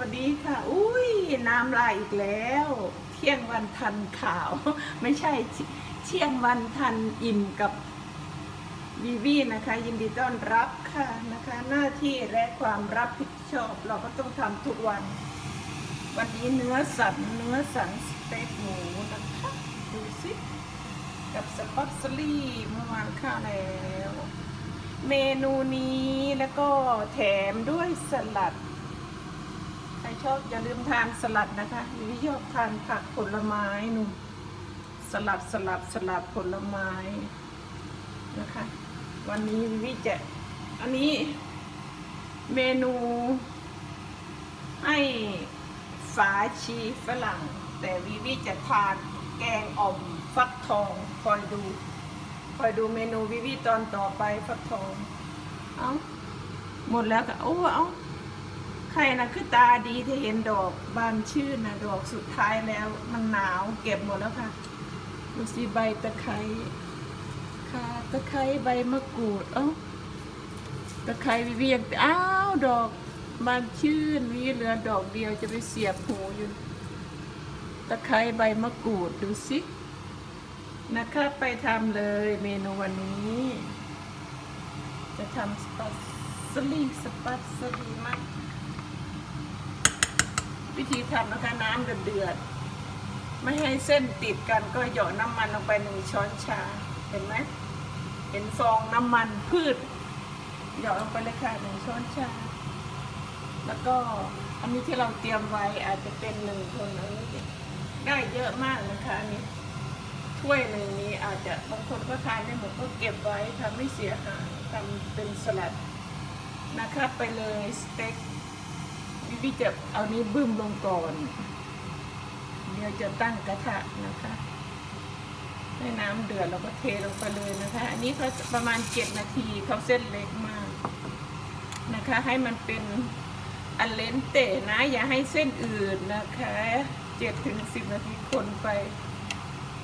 วัสดีค่ะ อุ้ยน้ำลายอีกแล้ว เที่ยงวันทันข่าว ไม่ใช่เที่ยงวันทันอิ่มกับวีวีนะคะ ยินดีต้อนรับค่ะนะคะ หน้าที่และความรับผิดชอบ เราก็ต้องทำทุกวัน วันนี้เนื้อสันเนื้อสันสเต็กหมูนะคะดูสิกับสปัสลี่เมื่อวานข้าวแล้ว เมนูนี้แล้วก็แถมด้วยสลัด รชอบอย่าลืมทานสลัดนะคะวิวชอบทานผักผลไม้หนุ่มสลัดสลัดสลัดผลไม้นะคะ วันนี้วิวจะอันนี้เมนูให้ฝาชีฝรั่ง แต่วิวิจะทานแกงอ่อมฟักทองคอยดูคอยดูเมนูวิวิตอนต่อไปฟักทองเอาหมดแล้วก็โอ้เอา ใครนะคือตาดีที่เห็นดอกบานชื่นนะดอกสุดท้ายแล้วมันหนาวเก็บหมดแล้วค่ะดูสิใบตะไคร้ค่ะตะไคร้ใบมะกรูดเอ้าตะไคร้เวียงอ้าวดอกบานชื่นวิเหลือดอกเดียวจะไปเสียบหูอยู่ตะไคร้ใบมะกรูดดูสินะคะไปทำเลยเมนูวันนี้ จะทำสปัสสลีสปัสสลีมาก วิธีทำนะคะน้ำเดือดๆไม่ให้เส้นติดกันก็หยอดน้ำมันลงไปหนึ่งช้อนชาเห็นไหมเห็นฟองน้ำมันพืชหยอดลงไปเลยค่ะหนึ่งช้อนชา แล้วก็อันนี้ที่เราเตรียมไว้อาจจะเป็นหนึ่งคนอันนี้ได้เยอะมากนะคะอันนี้ถ้วยหนึ่งนี้อาจจะบางคนก็ทานไม่หมดก็เก็บไว้ทำไม่เสียหายทำเป็นสลัดนะคะไปเลยสเต็ก วิวิจะเอานี้บึ้มลงก่อน เดี๋ยวจะตั้งกระทะนะคะ ให้น้ำเดือดเราก็เทลงไปเลยนะคะ อันนี้เขาประมาณเจ็ดนาทีเขาเส้นเล็กมากนะคะ ให้มันเป็นอันเลนเตะนะ อย่าให้เส้นอื่นนะคะเจ็ดถึงสิบนาทีคนไป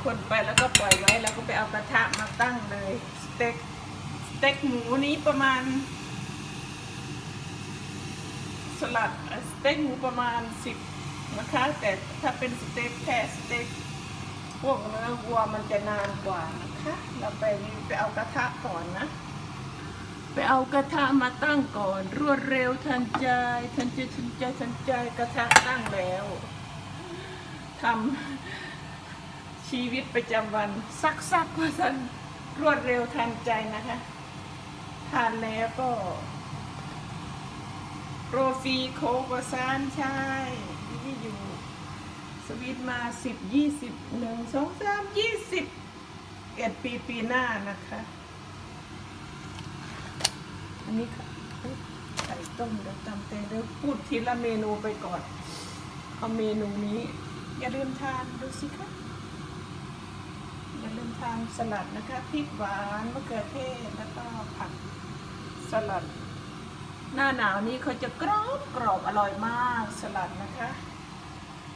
คนไปแล้วก็ปล่อยไว้แล้วก็ไปเอากระทะมาตั้งเลย สเต็กสเต็กหมูนี้ประมาณ สลัดสเต็กหมูประมาณสิบนะคะ แต่ถ้าเป็นสเต็กแค่สเต็กพวกเนื้อวัวมันจะนานกว่านะคะ เราไปไปเอากระทะก่อนนะ ไปเอากระทะมาตั้งก่อน รวดเร็วทันใจทันใจทันใจทันใจกระทะตั้งแล้วทำชีวิตประจำวันซักซักว่าสันรวดเร็วทันใจนะคะ ทานแล้วก็ โปรฟีโคกว่าซานใช่ที่อยู่สวิตมาสิบยี่สิบหนึ่งสองสามยี่สิบเอ็ดปีปีหน้านะคะ อันนี้ค่ะไก่ต้มเดี๋ยวตำแต่เดี๋ยวพูดทีละเมนูไปก่อน เอาเมนูนี้ อย่าลืมทานดูสิคะอย่าลืมทานสลัดนะคะพริกหวานมะเขือเทศแล้วก็ผักสลัด หน้าหนาวนี้เขาจะกรอบกรอบอร่อยมากสลัดนะคะ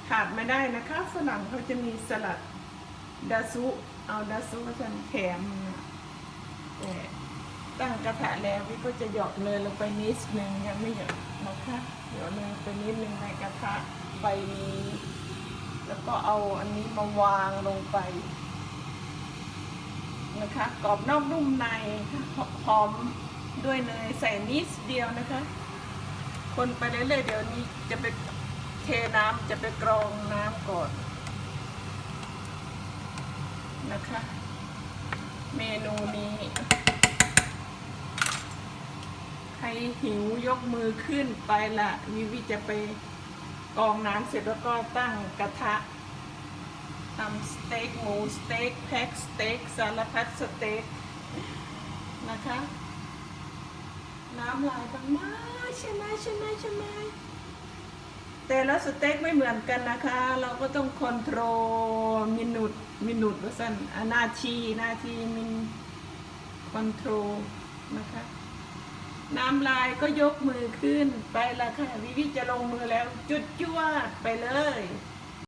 ขาดไม่ได้นะคะฝรั่งเขาจะมีสลัดดาซุเอาดาซุฉันแถมแต่ตั้งกระทะแล้วพี่ก็จะหยอดเนยลงไปนิดนึงยังไม่หยอดนะคะหยอดเนยไปนิดนึงในกระทะใบนี้ แล้วก็เอาอันนี้มาวางลงไปนะคะกรอบนอกนุ่มในหอม ด้วยเนยใส่นิดเดียวนะคะ คนไปเรื่อยๆเดี๋ยวนี้จะไปเทน้ำจะไปกรองน้ำก่อนนะคะ เมนูนี้ ใครหิวยกมือขึ้นไปละวิวิจะไปกรองน้ำเสร็จแล้วก็ตั้งกระทะทำสเต็กหมูสเต็กแพ็กสเต็กสารพัดสเต็กนะคะ น้ำลายบางมากใช่ไหมใช่ไหมใช่ไหมแต่ละสเต็กไม่เหมือนกันนะคะ เราก็ต้องคอนโทรลมินุตมินุตว่าสั้นนาทีนาทีมินคอนโทรลนะคะ น้ำลายก็ยกมือขึ้นไปละค่ะวิวิจะลงมือแล้ว จุดจวดไปเลย